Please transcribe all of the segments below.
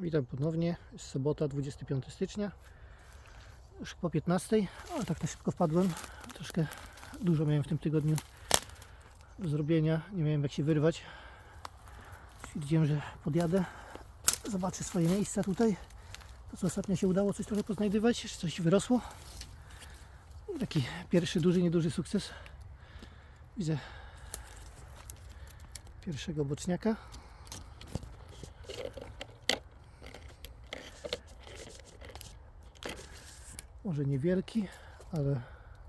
Witam ponownie. Jest sobota, 25 stycznia. Już po 15, ale tak na szybko wpadłem. Troszkę dużo miałem w tym tygodniu do zrobienia. Nie miałem jak się wyrwać. Stwierdziłem, że podjadę. Zobaczę swoje miejsca tutaj. To co ostatnio się udało coś trochę poznajdywać, coś wyrosło. Taki pierwszy duży, nieduży sukces. Widzę pierwszego boczniaka. Może niewielki, ale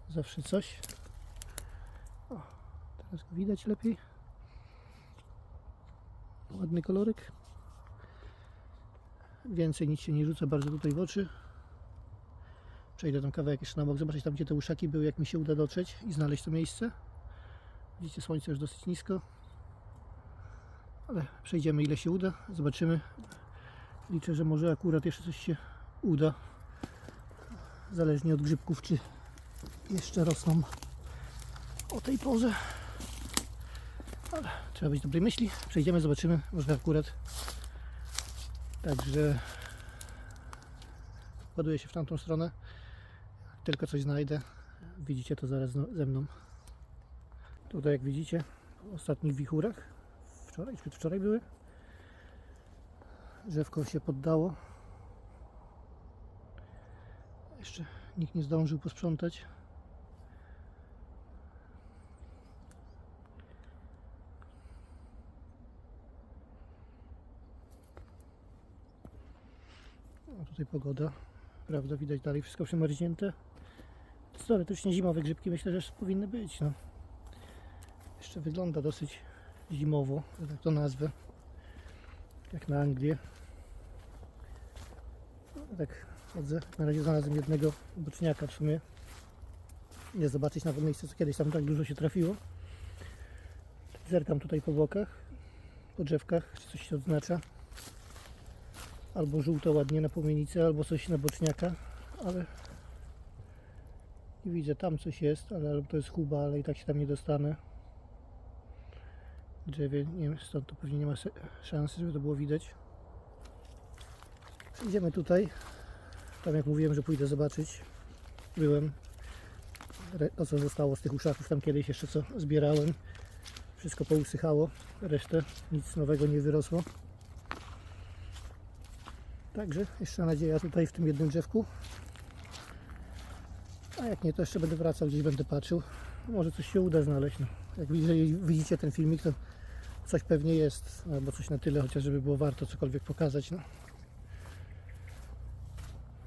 zawsze coś. O, teraz go widać lepiej. Ładny kolorek. Więcej nic się nie rzuca bardzo tutaj w oczy. Przejdę tam kawałek jeszcze na bok, zobaczyć tam gdzie te uszaki były, jak mi się uda dotrzeć i znaleźć to miejsce. Widzicie, słońce już dosyć nisko. Ale przejdziemy ile się uda, zobaczymy. Liczę, że może akurat jeszcze coś się uda. Zależnie od grzybków, czy jeszcze rosną o tej porze. Ale trzeba być dobrej myśli. Przejdziemy, zobaczymy. Może akurat. Także ładuję się w tamtą stronę. Jak tylko coś znajdę, widzicie to zaraz ze mną. Tutaj jak widzicie, w ostatnich wichurach, wczoraj, czy przedwczoraj były, drzewko się poddało. Jeszcze nikt nie zdążył posprzątać. A tutaj pogoda. Prawda, widać dalej wszystko przemarznięte. Teoretycznie zimowe grzybki myślę, że powinny być. No. Jeszcze wygląda dosyć zimowo, że tak to nazwę. Jak na Anglię. Tak. Na razie znalazłem jednego boczniaka w sumie. Nie zobaczyć na to miejsce, co kiedyś tam tak dużo się trafiło. Zerkam tutaj po bokach, po drzewkach, czy coś się odznacza. Albo żółto ładnie na płomienicy, albo coś na boczniaka, ale nie widzę, tam coś jest, ale albo to jest chuba, ale i tak się tam nie dostanę. Drzewie, nie wiem, stąd to pewnie nie ma szansy, żeby to było widać. Idziemy tutaj. Tam jak mówiłem, że pójdę zobaczyć. Byłem. To co zostało z tych uszaków tam kiedyś jeszcze co zbierałem. Wszystko pousychało. Resztę nic nowego nie wyrosło. Także jeszcze nadzieja tutaj w tym jednym drzewku. A jak nie, to jeszcze będę wracał, gdzieś będę patrzył. Może coś się uda znaleźć. No. Jak widzicie ten filmik, to coś pewnie jest. Albo coś na tyle, chociaż żeby było warto cokolwiek pokazać. No.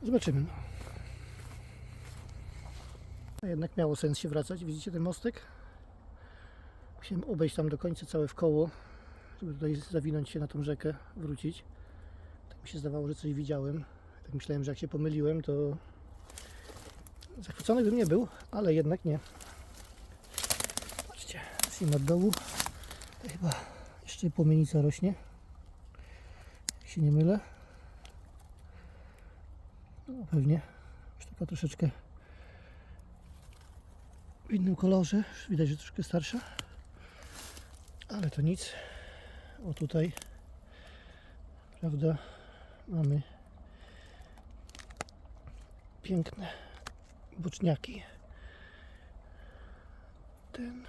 Zobaczymy. No. A jednak miało sens się wracać. Widzicie ten mostek? Musiałem obejść tam do końca całe w koło, żeby tutaj zawinąć się na tą rzekę, wrócić. Tak mi się zdawało, że coś widziałem. Tak myślałem, że jak się pomyliłem, to zachwycony bym nie był, ale jednak nie. Patrzcie, zacznijmy od dołu. Chyba jeszcze płomienica rośnie. Jak się nie mylę. Pewnie. Już taka troszeczkę w innym kolorze. Widać, że troszkę starsza. Ale to nic. O tutaj, prawda, mamy piękne boczniaki. Ten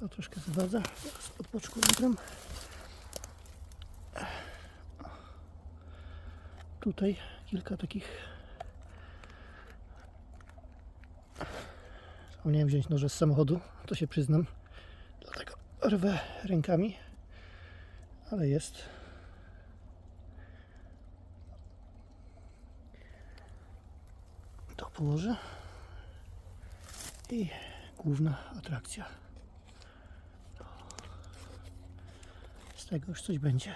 to troszkę zwadza. Teraz od boczku nagram. Tutaj kilka takich. Zapomniałem wziąć noże z samochodu, to się przyznam. Dlatego rwę rękami. Ale jest. To położę. I główna atrakcja. Z tego już coś będzie.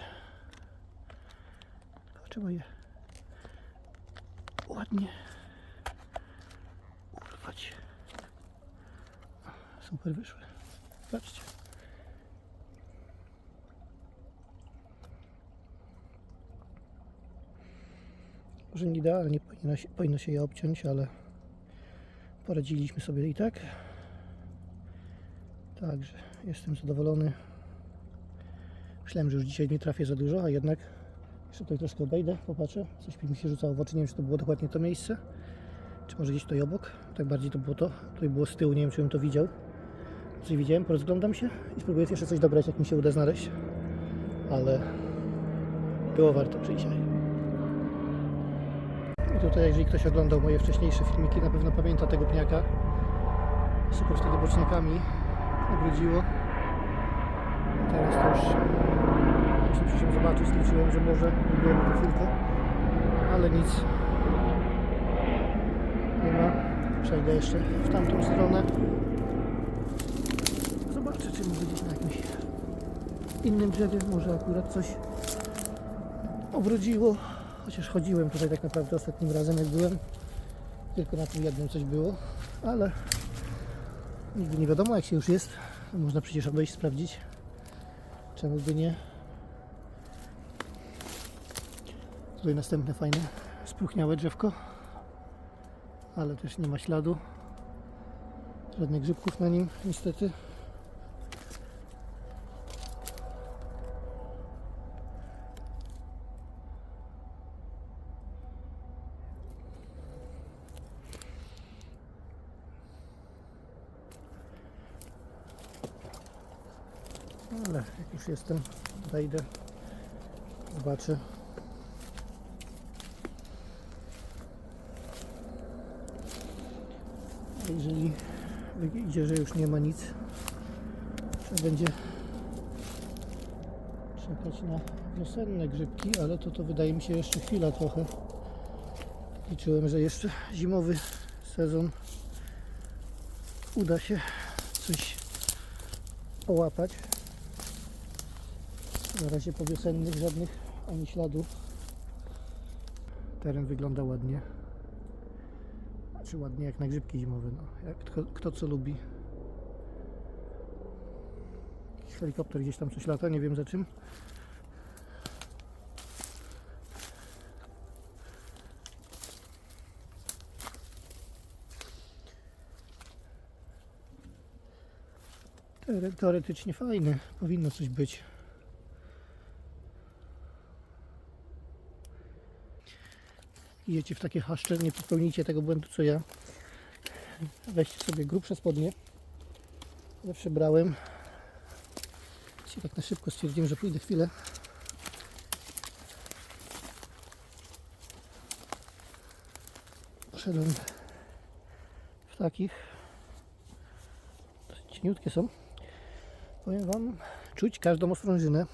Trzeba je ładnie urwać. Super wyszły. Patrzcie. Może nie idealnie powinno się, powinno się je obciąć, ale poradziliśmy sobie i tak. Także jestem zadowolony. Myślałem, że już dzisiaj nie trafię za dużo, a jednak Jeszcze tutaj troszkę obejdę, popatrzę. Coś mi się rzucało w oczy, nie wiem czy to było dokładnie to miejsce. Czy może gdzieś tutaj obok. Tak bardziej to było to. Tutaj było z tyłu, nie wiem czy bym to widział. Coś widziałem, porozglądam się i spróbuję jeszcze coś dobrać, jak mi się uda znaleźć. Ale było warto przyjść. I tutaj, jeżeli ktoś oglądał moje wcześniejsze filmiki, na pewno pamięta tego pniaka. Super wtedy boczniakami obrudziło. Teraz to już przyjść zobaczyć, liczyłem, że może mi to chwilkę, ale nic nie ma. Przejdę jeszcze w tamtą stronę. Zobaczę, czy mogę gdzieś na jakimś innym drzewie może akurat coś obrodziło. Chociaż chodziłem tutaj tak naprawdę ostatnim razem jak byłem. Tylko na tym jednym coś było, ale nigdy nie wiadomo jak się już jest. Można przecież obejść, sprawdzić. Czemu by nie? Tutaj następne fajne spróchniałe drzewko. Ale też nie ma śladu. Żadnych grzybków na nim niestety. Ale jak już jestem, wejdę, zobaczę. Jeżeli wyjdzie, że już nie ma nic, trzeba będzie czekać na wiosenne grzybki, ale to to wydaje mi się jeszcze chwila trochę. Liczyłem, że jeszcze zimowy sezon uda się coś połapać. Na razie po wiosennych żadnych ani śladów. Teren wygląda ładnie. Znaczy ładnie jak na grzybki zimowe. No. Jak kto, kto co lubi. Helikopter gdzieś tam coś lata, nie wiem za czym. Teore- Teoretycznie fajny, powinno coś być. Idziecie w takie haszcze, nie popełnijcie tego błędu co ja. Weźcie sobie grubsze spodnie. Zawsze brałem. Dzisiaj tak na szybko stwierdziłem, że pójdę chwilę. Poszedłem w takich. Dosyć Cieniutkie są. Powiem Wam, czuć każdą ostrożynę,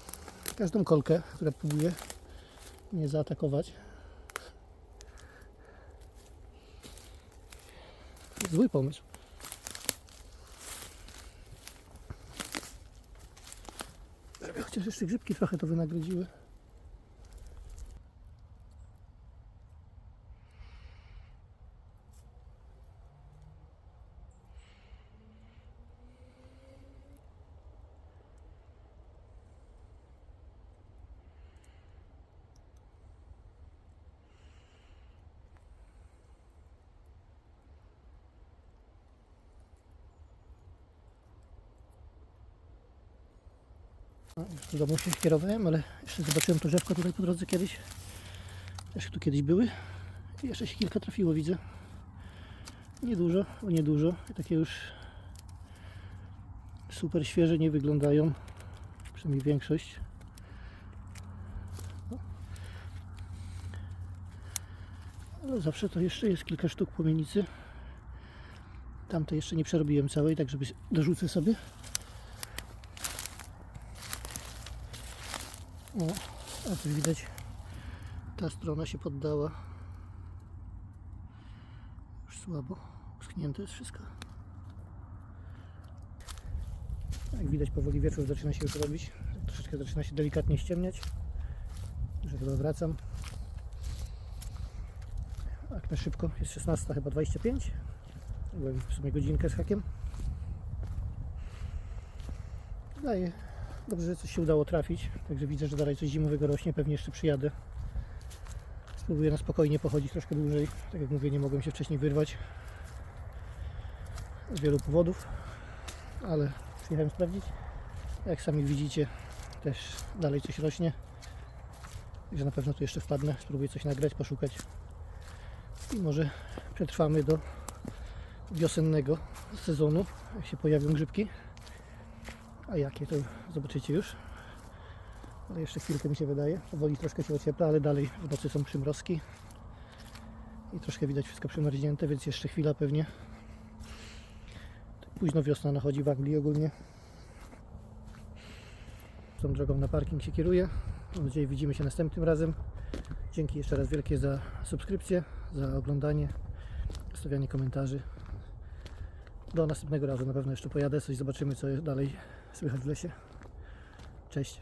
każdą kolkę, która próbuje mnie zaatakować. Zły pomysł. Chociaż jeszcze grzybki trochę to wynagrodziły. No, już do domu się kierowałem, ale jeszcze zobaczyłem to drzewko tutaj po drodze kiedyś. Też tu kiedyś były. I jeszcze się kilka trafiło, widzę. Niedużo, o niedużo. I takie już super świeże nie wyglądają. Przynajmniej większość. No. Ale zawsze to jeszcze jest kilka sztuk płomienicy. Tamte jeszcze nie przerobiłem całej, tak żeby dorzucę sobie. O, a tu widać, ta strona się poddała. Już słabo, uschnięte jest wszystko. Jak widać, powoli wieczór zaczyna się już robić. Troszeczkę zaczyna się delikatnie ściemniać. Że chyba wracam. Tak na szybko, jest 16 chyba 25. Byłem w sumie godzinkę z hakiem. Daje Dobrze, że coś się udało trafić. Także widzę, że dalej coś zimowego rośnie. Pewnie jeszcze przyjadę. Spróbuję na spokojnie pochodzić troszkę dłużej. Tak jak mówię, nie mogłem się wcześniej wyrwać. Z wielu powodów. Ale przyjechałem sprawdzić. Jak sami widzicie, też dalej coś rośnie. Także na pewno tu jeszcze wpadnę, spróbuję coś nagrać, poszukać. I może przetrwamy do wiosennego sezonu, jak się pojawią grzybki. A jakie to zobaczycie już. Ale jeszcze chwilkę mi się wydaje. Powoli troszkę się ociepla, ale dalej w nocy są przymrozki. I troszkę widać wszystko przymarznięte, więc jeszcze chwila pewnie. Późno wiosna nachodzi w Anglii ogólnie. Tą drogą na parking się kieruję. Mam nadzieję widzimy się następnym razem. Dzięki jeszcze raz wielkie za subskrypcję, za oglądanie, stawianie komentarzy. Do następnego razu na pewno jeszcze pojadę, coś zobaczymy co dalej słychać w lesie. Cześć.